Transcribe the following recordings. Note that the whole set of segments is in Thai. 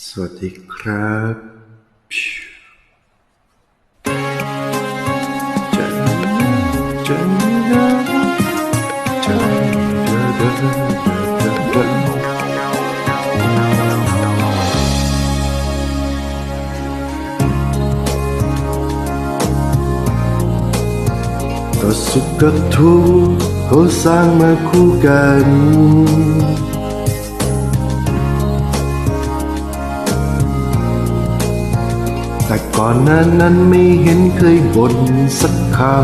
สวัสดีครับจันจันจันดาดาดาดาต่อสุขกับทุกข์ก็สร้างมาคู่กัน แต่ก่อนนั้นนั้นไม่เห็นเคยบ่นสักคำ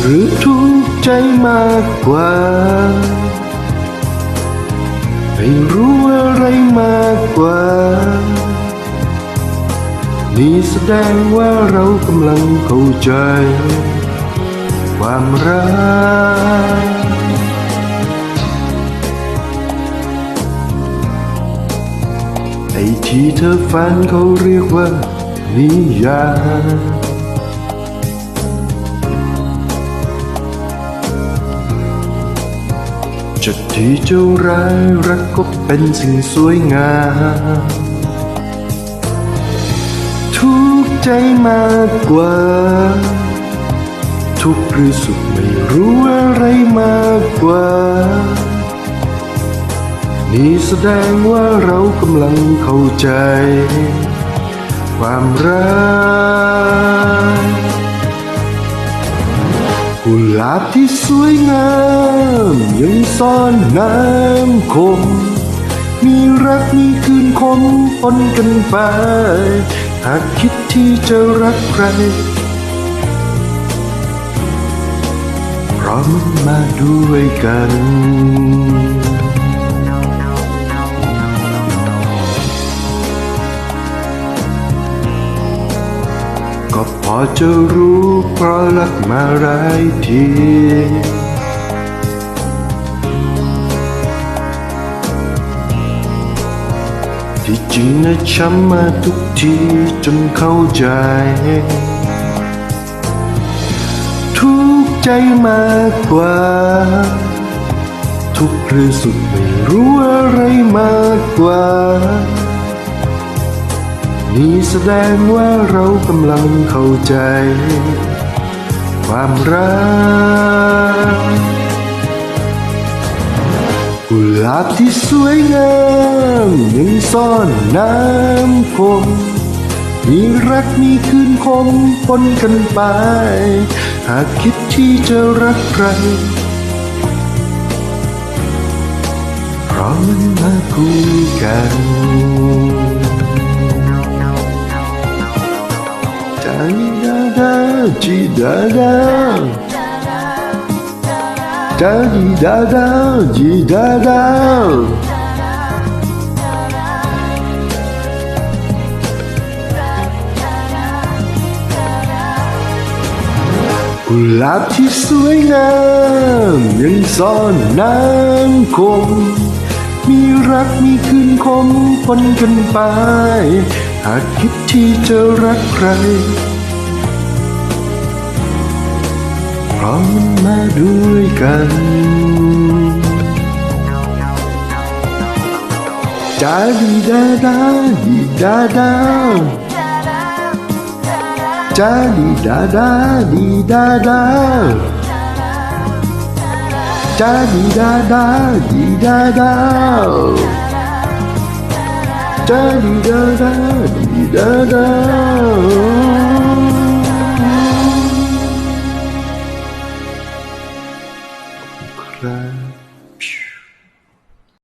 หรือทุกข์ใจมากกว่า ไม่รู้อะไรมากกว่า นี่แสดงว่าเรากำลังเข้าใจ ความรัก ที่เธอฝันเขาเรียกว่านิยายจะดีเจะร้ายรักก็เป็นสิ่งสวยงามทุกใจมากกว่า ทุกหรือสุขไม่รู้อะไรมากกว่า นี่แสดงว่าเรากำลังเข้าใจ ความรักกุหลาบที่สวยงามยังซ่อนน้ำคม มีรักมีคืนคมปนกันไป หากคิดที่จะรักใครพร้อมมาด้วยกัน จะรู้เพราะรักมาหลายทีที่จริงนะช้ำมาทุกทีจนเข้าใจ ทุกใจมากกว่า ทุกข์หรือสุขไม่รู้อะไรมากกว่า นี่แสดงว่าเรากำลังเข้าใจ ความรักกุหลาบที่สวยงามยังซ่อนน้ำคม มีรักมีคืนคมปนกันไป หากคิดที่จะรักใครพร้อมมาคุยกัน da di da da da di da da di da da กุหลาบที่สวยงามยังซ่อนน้ำคม มีรักมีคืนคมปนกันไป หากคิดที่จะรักใคร พร้อมมาด้วยกันดาดีดาดาดีดาดาดาดีดาดาดีดาดาดาดีดาดาดีดาดาดาดีดาดาดีดาดาค